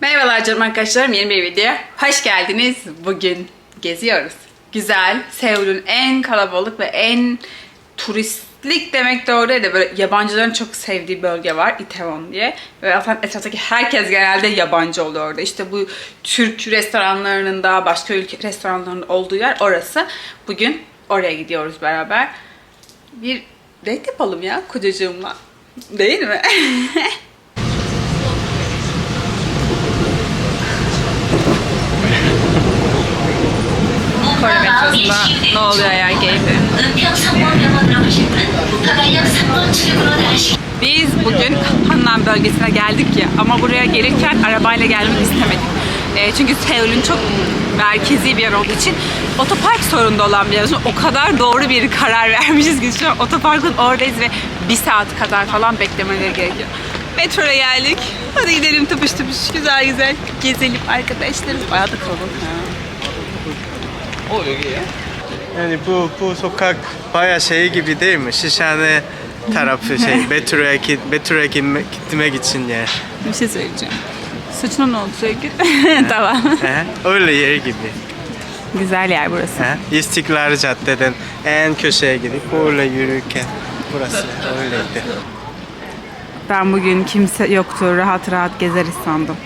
Merhabalar canım arkadaşlarım yeni bir videoya hoş geldiniz. Bugün geziyoruz. Güzel, Seul'ün en kalabalık ve en turistlik demek doğru değil de böyle yabancıların çok sevdiği bölge var Itaewon diye. Ve zaten etraftaki herkes genelde yabancı oluyor orada. İşte bu Türk restoranlarının da başka ülke restoranlarının olduğu yer orası. Bugün oraya gidiyoruz beraber. Bir date yapalım ya kocacığımla. Değil mi? Kore metrosunda ne oluyor ya keyfi? 은평 3번 병원으로 가실 분 가발역 3번 출구로 나가시 Biz bugün Hannan bölgesine geldik ya ama buraya gelirken arabayla gelmek istemedik. E, çünkü Seul'ün çok merkezi bir yer olduğu için otopark sorununda olan bir yer. O kadar doğru bir karar vermişiz ki şu an otoparkın oradayız ve bir saat kadar falan beklemeleri gerekiyor. Metroya geldik. Hadi gidelim tıpış tıpış güzel güzel gezelim arkadaşlarım. Bayağı da kalabalık ha. O 여기에요? Yani bu bu sokak baya şey gibi değil mi? Şişhane tarafı şey metroya git metroya gitmek, gitmek için yer. Bir şey söyleyeceğim. Saçına ne oldu sevgili? tamam. He? Öyle yer gibi. Güzel yer burası. He? İstiklal Cadde'den en köşeye gidip böyle yürürken burası öyleydi. Ben bugün kimse yoktu. Rahat rahat gezeriz sandım.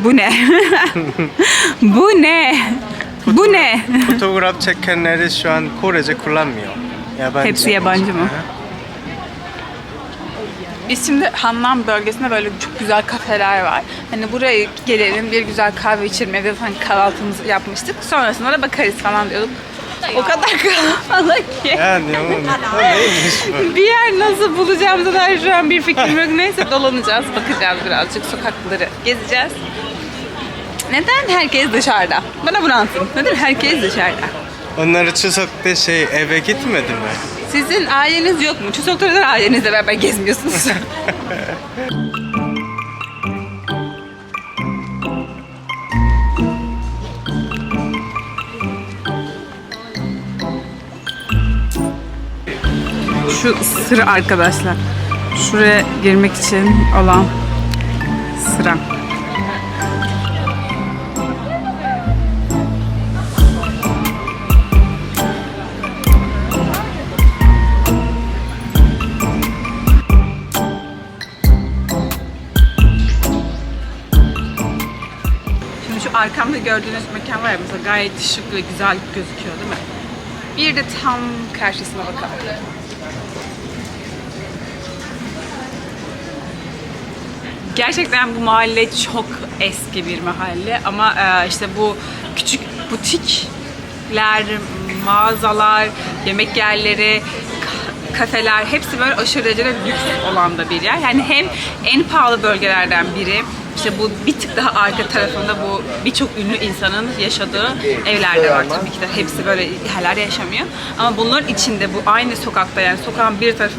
Bu ne? Bu ne? Bu ne? Fotoğraf çekenleri şu an Korece kullanmıyor. Yabancı. Hepsi yabancı mı? Biz şimdi Hannan bölgesinde böyle çok güzel kafeler var. Hani buraya gelelim bir güzel kahve içelim. Evde hani kahvaltımızı yapmıştık. Sonrasında da bakarız falan diyorduk. O kadar kalabalık ki. Yani o, o neymiş bu? Bir yer nasıl bulacağımıza dair şu an bir fikrim yok. Neyse dolanacağız, bakacağız birazcık, sokakları gezeceğiz. Neden herkes dışarıda? Bana bunu anlatın. Neden herkes dışarıda? Onları Çusok'ta şey eve gitmedi mi? Sizin aileniz yok mu? Çusok'ta neden ailenizle beraber gezmiyorsunuz? Şu sıra arkadaşlar. Şuraya girmek için olan sıra. Arkamda gördüğünüz mekan var ya mesela gayet şık ve güzel gözüküyor değil mi? Bir de tam karşısına bakalım. Gerçekten bu mahalle çok eski bir mahalle ama e, işte bu küçük butikler, mağazalar, yemek yerleri, ka- kafeler hepsi böyle aşırı derecede lüks olan da bir yer. Yani hem en pahalı bölgelerden biri işte bu bir tık daha arka tarafında bu birçok ünlü insanın yaşadığı evler de var tabii ki de. Hepsi böyle her yaşamıyor. Ama bunların içinde bu aynı sokakta yani sokağın bir tarafı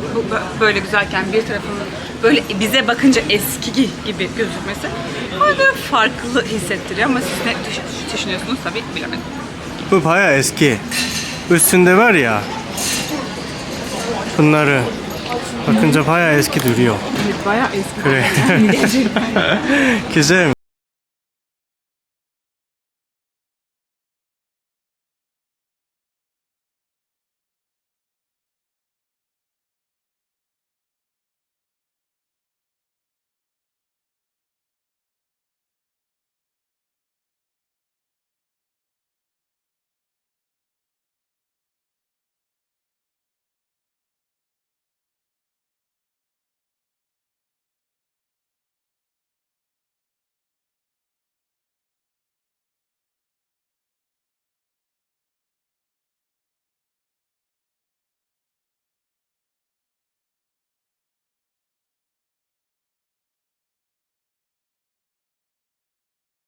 böyle güzelken bir tarafının böyle bize bakınca eski gibi gözükmesi bana farklı hissettiriyor ama siz ne düş- düşünüyorsunuz tabii bilemedim. Bu baya eski. Üstünde var ya. Bunları bakınca eski duruyor. Evet bayağı eski. Kure. Güzel mi?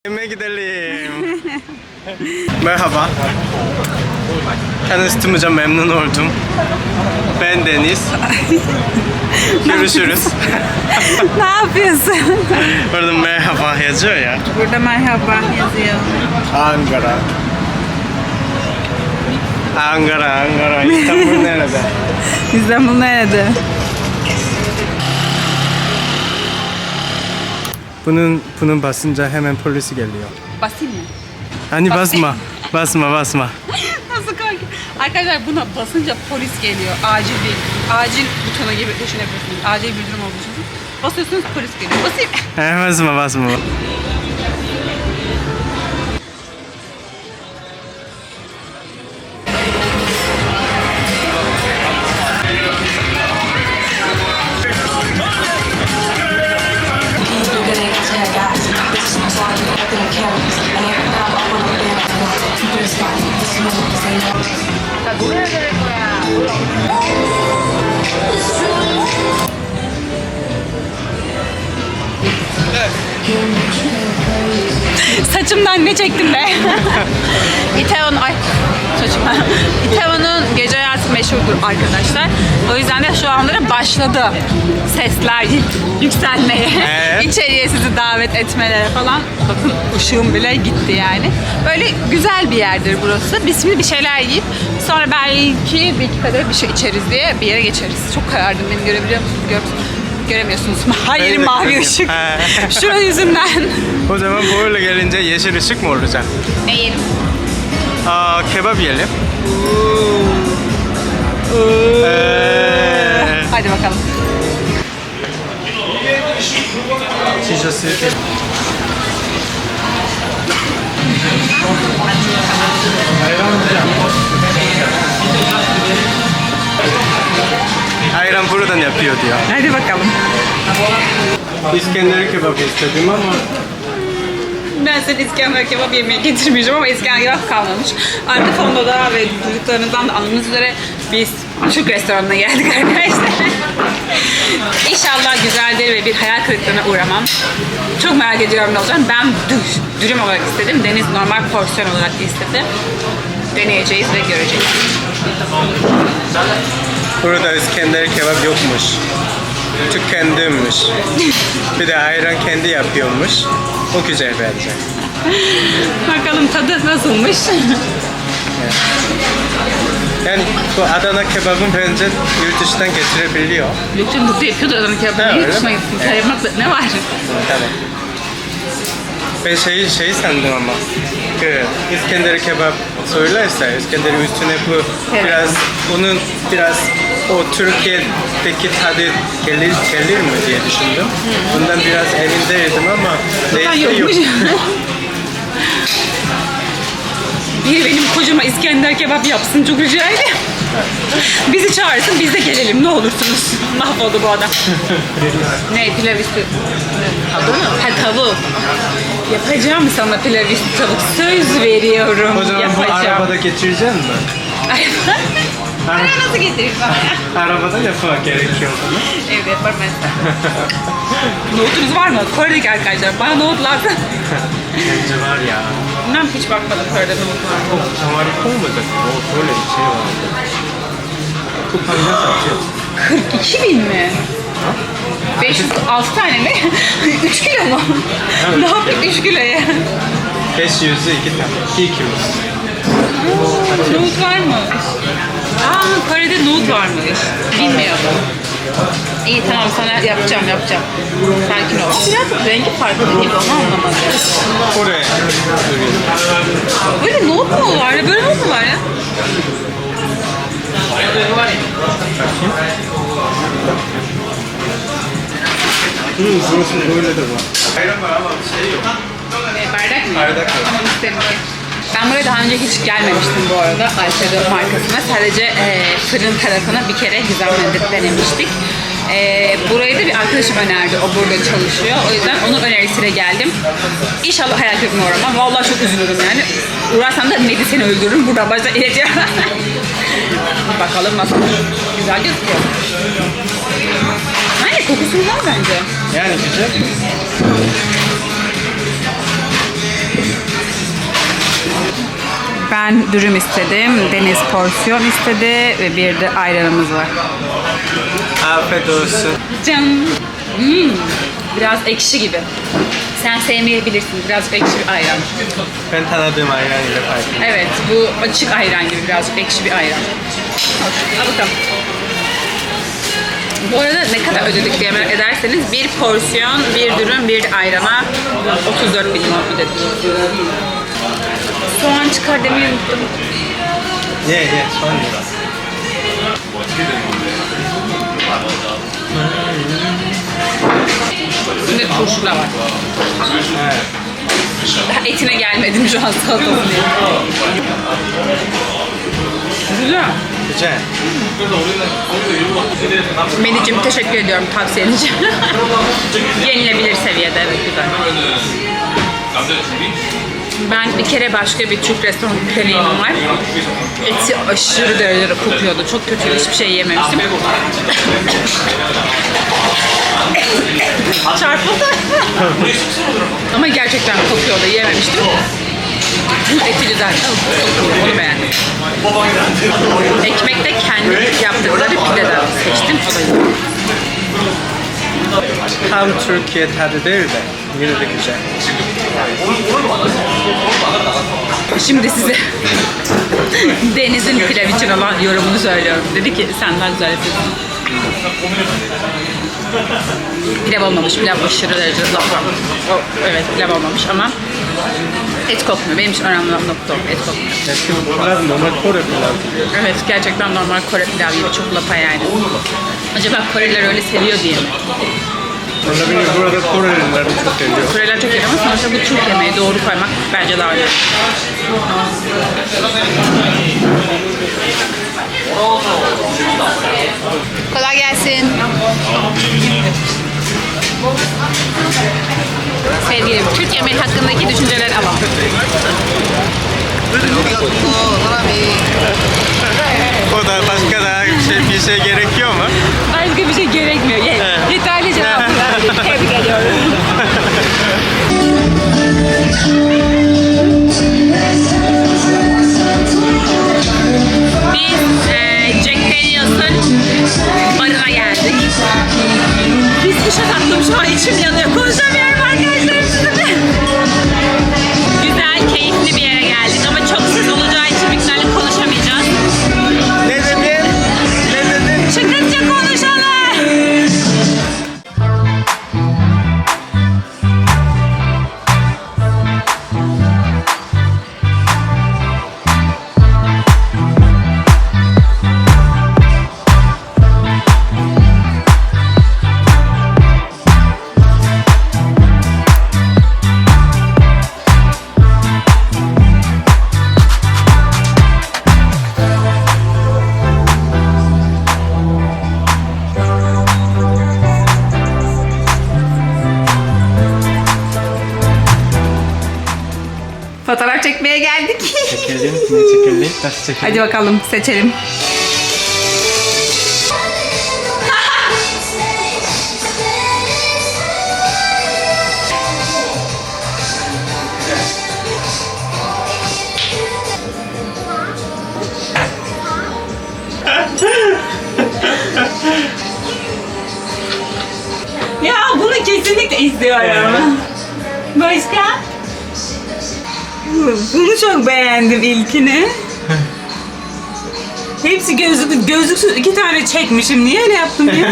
Yemeğe gidelim. Merhaba. Tanıştığımıza memnun oldum. Ben Deniz. Görüşürüz. ne yapıyorsun? Orada merhaba yazıyor ya. Burada merhaba yazıyor. Ankara. Ankara, Ankara. İstanbul nerede? İstanbul nerede? Bunun bunun basınca hemen polisi geliyor. Basayım mı? Hani basma. basma basma. Nasıl kanka? Arkadaşlar buna basınca polis geliyor. Acil bir, acil butonu gibi düşünebilirsiniz. Acil bir durum olduğu için. Basıyorsunuz polis geliyor. Basayım. He, basma basma. 나 노래를 들을 거야. Saçımdan ne çektim be? İtaewon ay saçıma. İtaewon'un gece hayatı meşhurdur arkadaşlar. O yüzden de şu anlara başladı sesler yükselmeye. Evet. İçeriye sizi davet etmelere falan. Bakın ışığım bile gitti yani. Böyle güzel bir yerdir burası. Biz şimdi bir şeyler yiyip sonra belki bir iki kadeh bir şey içeriz diye bir yere geçeriz. Çok karardım beni görebiliyor musunuz? Gör, göremiyorsunuz. Hayır de mavi görüyorum. ışık. Şura yüzünden. O zaman böyle gelince yeşil ışık mı olacak? Ne yiyelim? Aa, kebap yiyelim. Ee, Hadi bakalım. şişesi. Ayran buradan yapıyor diyor. Hadi bakalım. İskender kebap istedim ama Ben seni İskender kebap yemeye getirmeyeceğim ama İskender kebap kalmamış. Arka fonda da ve duyduklarınızdan da anladığınız üzere biz Türk restoranına geldik arkadaşlar. İnşallah güzeldir ve bir hayal kırıklığına uğramam. Çok merak ediyorum ne olacak. Ben dü- dürüm olarak istedim. Deniz normal porsiyon olarak istedi. Deneyeceğiz ve göreceğiz. burada İskender kebap yokmuş. Tükendimmiş. Bir de ayran kendi yapıyormuş. O güzel bence. Bakalım tadı nasılmış. Yani bu Adana kebabın bence yurt dışından getirebiliyor. Lütfen burada yapıyordu Adana Ha, kebabı. öyle Yurt dışına gitsin. Kayırmakla ne var? Tamam. Ben şey, şey sandım ama. Ki İskender kebap söylerse İskender'in üstüne bu Evet. biraz bunun biraz o Türkiye'deki tadı gelir, gelir mi diye düşündüm. Bundan biraz emin değildim ama neyse yok. yokmuş. Biri benim kocama İskender kebap yapsın çok rica edeyim. Bizi çağırsın biz de gelelim ne olursunuz. Mahvoldu bu adam. ne pilav üstü? Tavuk mu? Ha tavuk. Yapacağım sana pilav üstü tavuk. Söz veriyorum. O zaman bu yapacağım. arabada geçireceksin mi? Nasıl getireyim sana? Arabada yapmak gerekiyor bunu. Evde yaparım ben. Nohutunuz var mı? Kore'deki arkadaşlar. Bana nohut lazım. Bence var ya. Ben hiç bakmadım Kore'de nohut var mı? Çok harika olmayacak. O böyle bir şey var. Çok fazla satıyor. 42 bin mi? 506 tane mi? 3 kilo mu? Evet. ne yaptık 3 kiloya? 500'ü 2 tane. 2 kilo. Nohut var mı? Aa Kore'de nohut varmış. Bilmiyordum. İyi tamam sana yapacağım yapacağım. Sakin ol. Biraz rengi farklı değil onu anlamadım. Kore. Böyle nohut mu var ya? Böyle nohut mu var ya? Hı, burası böyle de var. Ayran var ama şey yok. Bardak mı? Bardak yok. Tamam ki. Ben buraya daha önce hiç gelmemiştim bu arada Alfredo markasına. Sadece e, fırın tarafına bir kere güzellendirip denemiştik. E, burayı da bir arkadaşım önerdi. O burada çalışıyor. O yüzden onun önerisiyle geldim. İnşallah hayal kırıklığına uğramam. Vallahi çok üzülürüm yani. Uğrarsam da Medi seni öldürürüm. Burada başta iletiyorum. Bakalım nasıl. Güzel gözüküyor. Aynen kokusu var bence. Yani güzel. Ben dürüm istedim, Deniz porsiyon istedi ve bir de ayranımız var. Afiyet olsun. Can. Hmm, biraz ekşi gibi. Sen sevmeyebilirsin. Biraz ekşi bir ayran. Ben tanıdığım ayran ile farklı. Evet, bu açık ayran gibi birazcık ekşi bir ayran. Al bakalım. Bu arada ne kadar ödedik diye merak ederseniz bir porsiyon, bir dürüm, bir ayrana 34 bin lira ödedik. Soğan çıkar demeyi unuttum. Ye ye sonra. Şimdi turşu da var. Evet. Daha etine gelmedim şu an salatasını. Güzel. Güzel. Melicim teşekkür ediyorum tavsiyen için. Yenilebilir seviyede evet güzel. Ben bir kere başka bir Türk restoranı deneyimim var. Eti aşırı derecede kokuyordu. Çok kötü hiçbir şey yememiştim. Çarpıldı. Ama gerçekten kokuyordu. Yememiştim. Eti güzel. Onu beğendim. Ekmekte kendi yaptıkları pideden seçtim. O da güzel. Tam Türkiye tadı değil de yine de güzel. Şimdi size Deniz'in pilav için olan yorumunu söylüyorum. Dedi ki senden güzel yapıyorsun. Pilav olmamış. Pilav aşırı derecede evet pilav olmamış ama et kokmuyor. Benim için önemli olan nokta o. Et kokmuyor. Normal Kore pilav gibi. Evet gerçekten normal Kore pilav gibi çok lapa yani. Acaba Koreliler öyle seviyor diye mi? Olabilir. Burada Koreliler çok seviyor. Koreliler çok iyi ama sonuçta bu Türk yemeği doğru koymak bence daha önemli. Kolay gelsin. Sevgilim, Türk yemeği hakkındaki düşünceler alalım. O da başka daha bir şey, bir şey gerekiyor mu? Başka bir şey gerekmiyor. An içim yanıyor. Konuşamıyorum Nasıl çekelim? Hadi bakalım seçelim. ya bunu kesinlikle istiyorum. Başka? Bunu çok beğendim ilkini. Hepsi gözlük, gözlüksüz iki tane çekmişim. Niye öyle yaptım ya?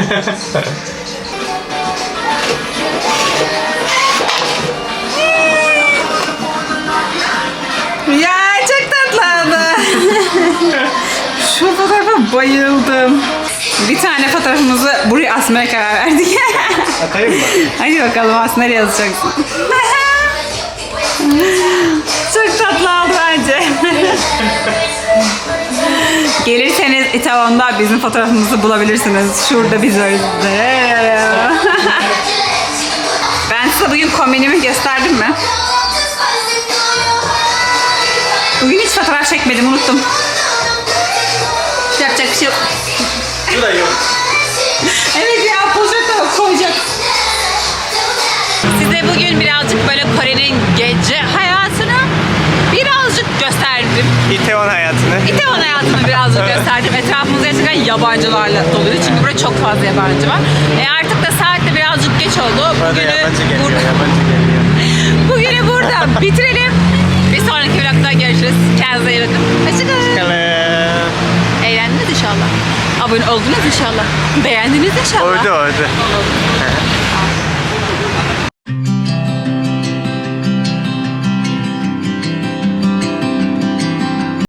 ya çok tatlı oldu. Şu fotoğrafa bayıldım. Bir tane fotoğrafımızı buraya asmaya karar verdik. Atayım mı? Hadi bakalım as nereye yazacaksın? Çok tatlı oldu bence. Gelirseniz İtalya'da bizim fotoğrafımızı bulabilirsiniz. Şurada biz varız. ben size bugün kombinimi gösterdim mi? Bugün hiç fotoğraf çekmedim, unuttum. Yapacak bir şey yok. Bu da yok. Evet ya poşete koyacak. Size bugün birazcık böyle Kore'nin gece hayatını birazcık gösterdim. İteon hayatını. İtalya'nın hayatını birazcık gösterdim. Etrafımız gerçekten yabancılarla doluydu. Çünkü burada çok fazla yabancı var. E artık da saat de birazcık geç oldu. Burada Bugünü yabancı geliyor, burada- yabancı geliyor. Bugünü burada bitirelim. Bir sonraki vlogda görüşürüz. Kendinize iyi bakın. Hoşçakalın. Kalın. Eğlen Beğendiniz inşallah. Abone oldunuz inşallah. Beğendiniz inşallah. Oldu oldu.